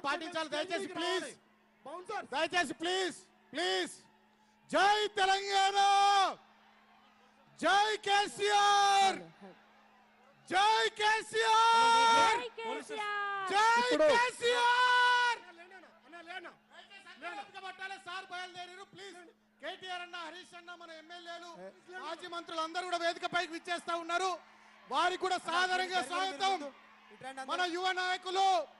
పాటించాలి దయచేసి please. Bouncer దయచేసి ప్లీజ్ ప్లీజ్. జై తెలంగాణ. జై కేసీఆర్. జై కేసీఆర్. జై కేసీఆర్. జై ఇప్పుడు- కేసీఆర్. లేనా అన్న లేనా? పట్టాలి. సార్ బయలుదేరారు. ప్లీజ్. కేటీఆర్ అన్న హరీష్ అన్న మన ఎమ్మెల్యేలు మాజీ మంత్రులు అందరూ కూడా వేదిక పైకి విచ్చేస్తా ఉన్నారు. వారికి కూడా సాధారణంగా స్వాగతం. మన యువ నాయకులు.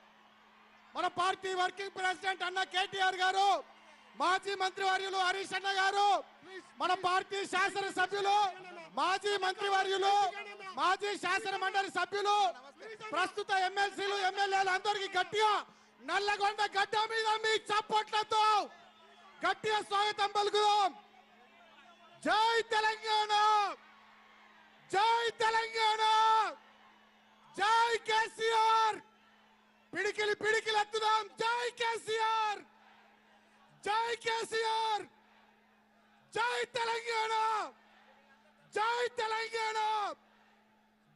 మన పార్టీ వర్కింగ్ ప్రెసిడెంట్ అన్న కేటీఆర్ గారు మాజీ మంత్రి వర్యులు హరీష్ అన్న గారు మన పార్టీ శాసనసభ్యులు మాజీ మంత్రి వర్యులు మాజీ శాసన మండలి సభ్యులు ప్రస్తుత ఎమ్మెల్సీలు ఎమ్మెల్యేలు అందరికీ గట్టిగా నల్లగొండ గడ్డ మీద మీ చప్పట్లతో గట్టిగా స్వాగతం పలుకుదాం. జై తెలంగాణ! జై తెలంగాణ! జై కేసీఆర్! పిడికిలి పిడికిలి ఎత్తుదాం జై కేసీఆర్! జై కేసీఆర్! జై తెలంగాణ! జై తెలంగాణ!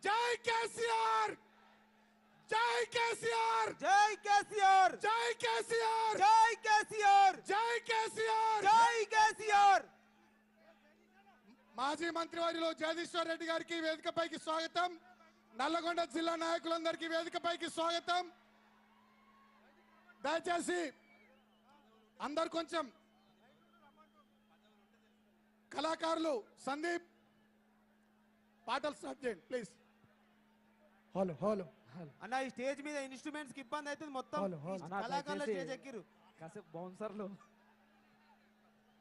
జై కేసీఆర్! జై కేసీఆర్! జై కేసీఆర్! జై కేసీఆర్! జై కేసీఆర్! జై కేసీఆర్! జై కేసీఆర్! మాజీ మంత్రివర్యులు జగదీశ్వర్ రెడ్డి గారికి వేదికపైకి స్వాగతం. నల్లగొండ జిల్లా నాయకులందరికీ వేదికపైకి స్వాగతం. దయచేసి అందరు కొంచెం కళాకారులు సందీప్ పాటలు స్టార్ట్ చేయండి ప్లీజ్ హలో హలో హలో. అన్న ఈ స్టేజ్ మీద ఇన్స్ట్రుమెంట్స్కి ఇబ్బంది అవుతుంది మొత్తం. కళాకారులు స్టేజ్ ఎక్కిరు కాసేపు బౌన్సర్లు.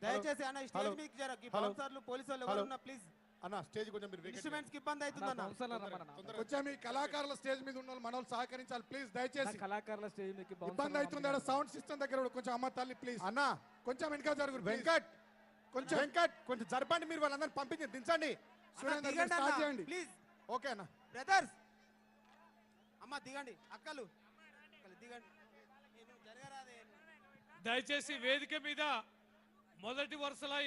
దయచేసి అన్న ఈ స్టేజ్. బౌన్సర్లు పోలీసు వాళ్ళు. ఎవరున్నా ప్లీజ్ అన్న స్టేజ్ కొంచెం మీరు vacate ఇన్స్ట్రుమెంట్స్కి ఇబ్బంది అవుతుంది అన్న బౌన్సర్లు రమ్మన్న. కొంచెం ఈ కళాకారుల స్టేజ్ మీద ఉన్న వాళ్ళు మన వాళ్ళు సహకరించాలి. ప్లీజ్ దయచేసి. కళాకారుల స్టేజ్ మీకు ఇబ్బంది అవుతుంది? సౌండ్ సిస్టమ్ దగ్గర కూడా కొంచెం అమ్మ తల్లి ప్లీజ్. అన్న కొంచెం వెనక జరుగురు వెంకట్ కొంచెం వెంకట్ కొంచెం జరపండి మీరు వాళ్ళందరినీ పంపించి దించండి. చేయండి. ప్లీజ్ ఓకే అన్న. బ్రదర్స్ అమ్మ దిగండి. అక్కలు. దిగండి. దయచేసి వేదిక మీద మొదటి వరుసలో